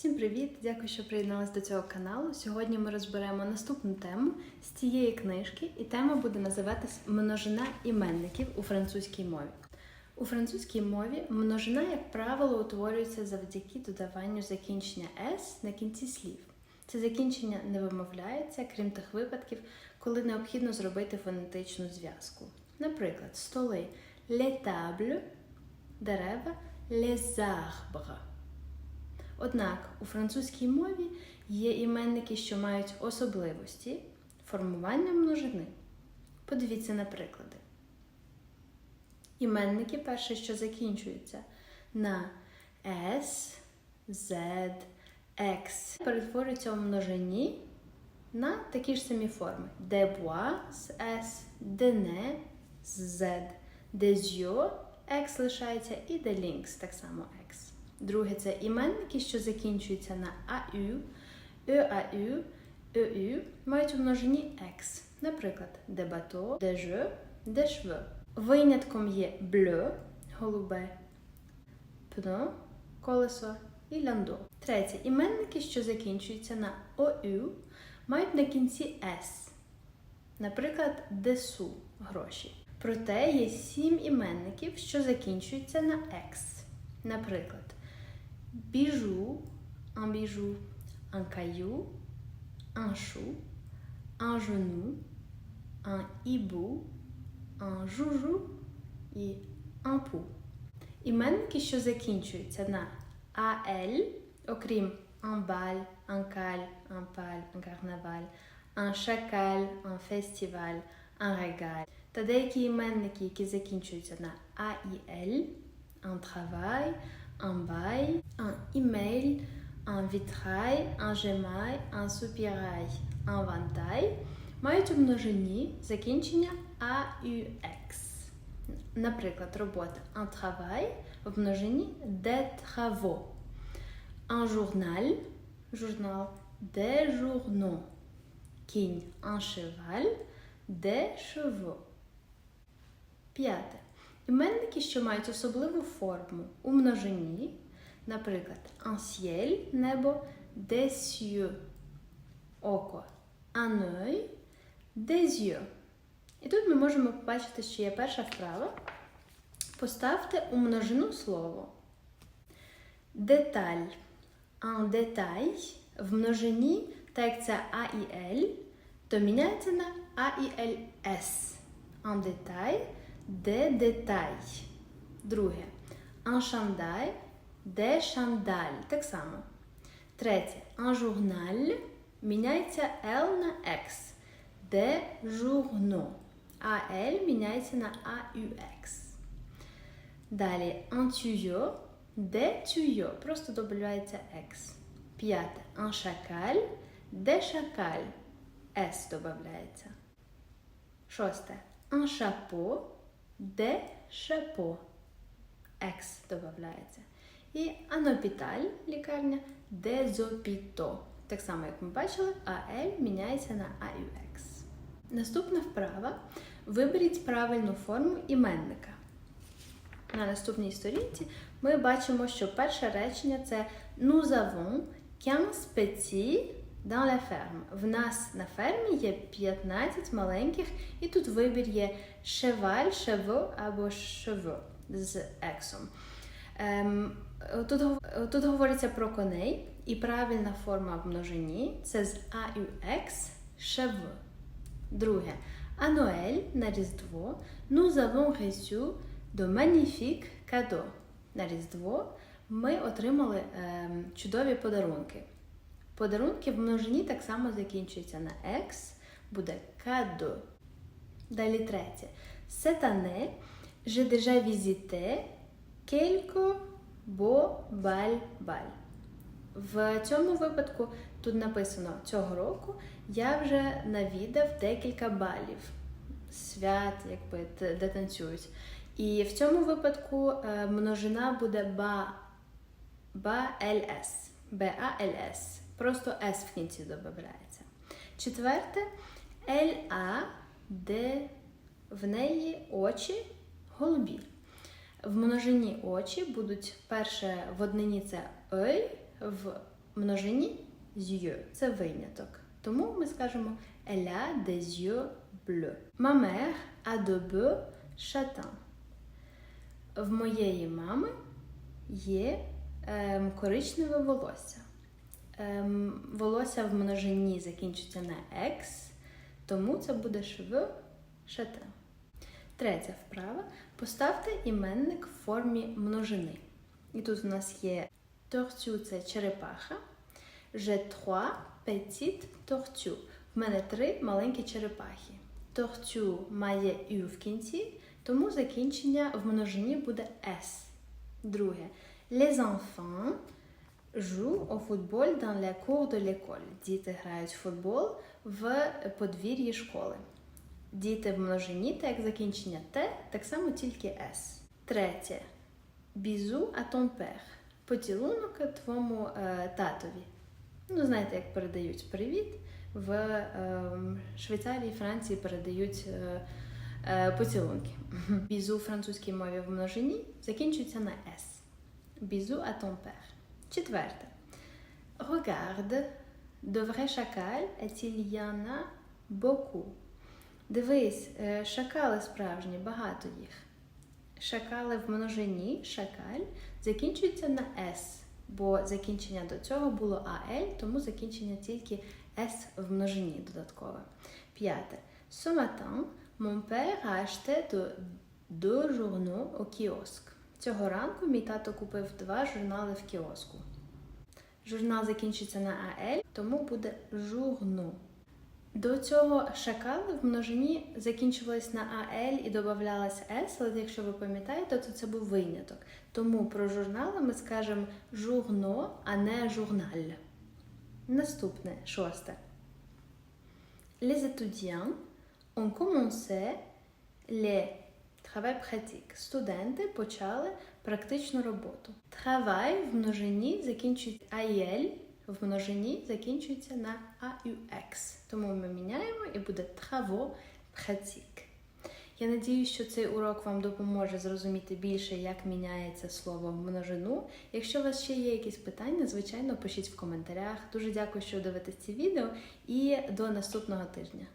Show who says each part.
Speaker 1: Всім привіт! Дякую, що приєдналися до цього каналу. Сьогодні ми розберемо наступну тему з цієї книжки, і тема буде називатись Множина іменників у французькій мові. У французькій мові множина, як правило, утворюється завдяки додаванню закінчення «с» на кінці слів. Це закінчення не вимовляється, крім тих випадків, коли необхідно зробити фонетичну зв'язку. Наприклад, столи les tables, дерева les arbres. Однак у французькій мові є іменники, що мають особливості формування множини. Подивіться на приклади. Іменники перше, що закінчуються на S, Z, X, перетворюються у множині на такі ж самі форми. Des bois з S, des nez з Z, des yeux, X лишається і des links, так само X. Друге це іменники, що закінчуються на AU, EAU, EU, мають у множині X. Наприклад, jeux, des cheveux. Винятком є bleu, голубе, pneu, колесо і ландо. Третє. Іменники, що закінчуються на OU, мають на кінці S. Наприклад, десу гроші. Проте є сім іменників, що закінчуються на X. Наприклад, bijou, un bijou, un caillou, un chou, un genou, un hibou, un joujou et un pot. Et même quelque chose de kinchu, c'est-à-dire AL, au crime, un bal, un cal, un pal, un carnaval, un chacal, un festival, un régal. Tadei qui mène qui qui se kinchu, c'est-à-dire AIL, un travail, un bail, un email, un vitrail, un gemail, un soupirail, un ventail, мають у множині закінчення AUX. Наприклад, робота un travail в множині des travaux. Un journal, журнал, des journaux. Кінь, un cheval, des chevaux. П'яте. Іменники, що мають особливу форму у множині, наприклад, un ciel – небо, des cieux – око, un œil – des yeux. І тут ми можемо побачити, що є перша вправа. Поставте у множину слово. Деталь. Un détail в множині, так як це А і L, то міняється на А і Л С. Un détail – де деталь. Друге. Un chandail, де шандаль. Так само. Третє. Un journal міняється L на X. Де journaux. А L міняється на AUX. Далі un tuyau, де tuyau. Просто додається X. П'яте. Un chacal, де шакаль. S додається. Шосте. Un chapeau, де шапо. Екс додається. І анопіталь лікарня дезопіто. Так само, як ми бачили, АЛ міняється на AUX. Наступна вправа. Виберіть правильну форму іменника. На наступній сторінці ми бачимо, що перше речення це Nous avons 15 petits dans la ferme. В нас на фермі є 15 маленьких, і тут вибір є cheval, chevaux або chevaux з ексом. Ем, тут, тут говориться про коней, і правильна форма в множині це з AUX chevaux. Друге. À на Різдво, nous avons reçu de magnifiques. На Різдво ми отримали ем, чудові подарунки. Подарунки в множині так само закінчуються на X, буде cadeau. Далі третє. Année, j'ai déjà visité quelques beaux bal bal. В цьому випадку тут написано цього року я вже навідав декілька балів свят, якби де танцюють. І в цьому випадку е, множина буде ба, ба ЛС. Просто С в кінці додається. Четверте ЛА, де в неї очі голубі. В множині очі будуть перше в однині це ой, в множині з yeux. Це виняток. Тому ми скажемо Elle a des yeux bleus. Ma mère a de beaux châtains. В моєї мами є ем, коричневе волосся. Ем, волосся в множині закінчується на екс, тому це буде шв шатен. Третя вправа. Поставте іменник в формі множини. І тут у нас є тортю це черепаха. J'ai trois petites tortues. В мене три маленькі черепахи. Тортю має ю в кінці, тому закінчення в множині буде S. Друге. Les enfants jouent au football dans la cour de l'école. Діти грають в футбол в подвір'ї школи. Діти в множині, так як закінчення Т, так само тільки S. Третє. Bisous à ton père. Поцілунок твоєму е, татові. Ну, знаєте, як передають привіт. В е, Швейцарії, Франції передають е, е, поцілунки. Бізу в французькій мові в множині закінчується на S. Bisous à ton père. Четверте. Regarde, de vrais chacals, est-il y en a beaucoup. Дивись, е, шакали справжні, багато їх. Шакали в множині, шакаль, закінчується на S, бо закінчення до цього було AL, тому закінчення тільки S в множині додаткове. П'яте. Ce matin, mon père a acheté de- deux journaux au kiosque. Цього ранку мій тато купив два журнали в кіоску. Журнал закінчиться на AL, тому буде журну. До цього шакали в множині закінчувались на AL і додавалась S, але якщо ви пам'ятаєте, то це був виняток. Тому про журнали ми скажемо журно, а не журналь. Наступне, шосте. Les étudiants ont commencé les travail pratique. Студенти почали практичну роботу. Travail в множині закінчується AIL, в множині закінчується на AUX. Тому ми міняємо і буде travaux pratique. Я надію, що цей урок вам допоможе зрозуміти більше, як міняється слово в множину. Якщо у вас ще є якісь питання, звичайно, пишіть в коментарях. Дуже дякую, що дивитесь ці відео, і до наступного тижня.